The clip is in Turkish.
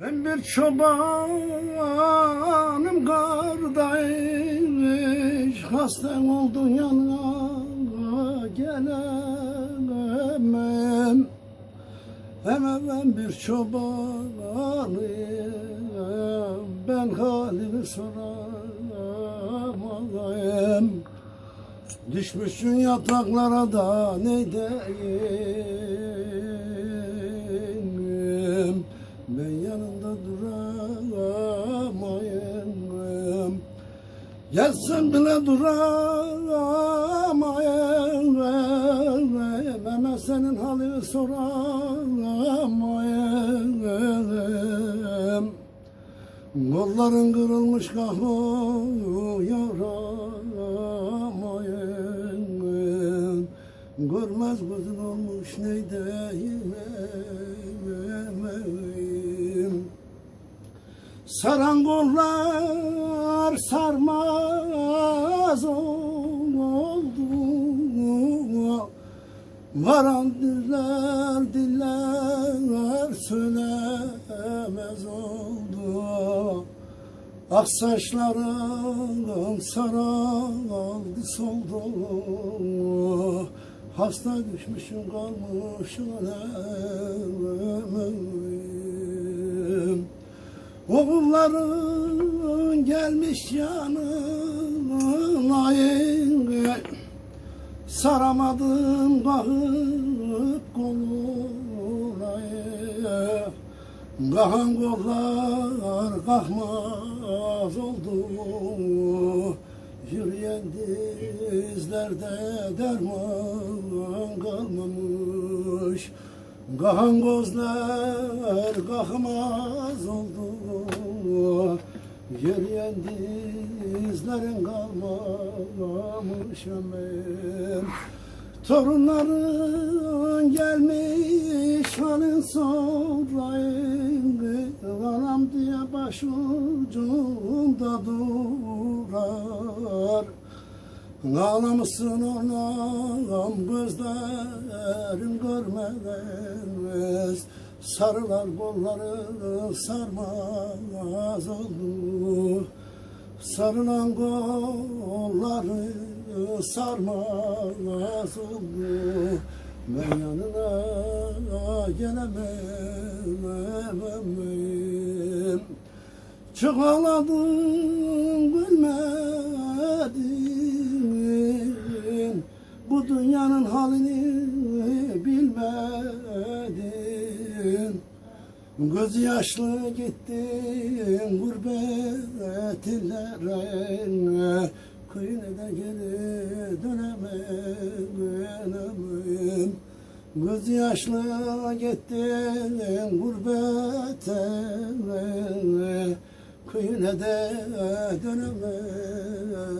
Ben bir çobanım kardeş Hastam oldun yanına gelemem. Hemen ben bir çobanım Ben halini soramayım Düşmüşsün yataklara da ne diyeyim Yazsın bile duramayım Hemen senin halini soramayım Kolların kırılmış kahroyamayın Görmez gözün olmuş neydeyim Saran kollar sarmaz oldu Varan diller diller söylemez oldu Ak saçların saraldı soldu Hasta düşmüşüm kalmışım ölemem Gelmiş yanıma Saramadım kahıp koluna Kahan kollar kalkmaz oldu. Yürüyen dizlerde derman kalmamış. Kahan gözler kalkmaz oldu Yürüyen dizlerin kalmamış ömrüm Torunların gelmiş halin sorayım Anam diye başucumda durar. Ağlamışsın anam gözlerim görmez Sarılar kolları sarmaz oldu Sarılan kolları sarmaz oldu Ben yanına gelemem Çok ağladım gülmedin Bu dünyanın halini bilmedin Göz yaşlı gittin gurbet illere Köyüne de geri dönemem Göz yaşlı gittin gurbete Köyüne de dönemem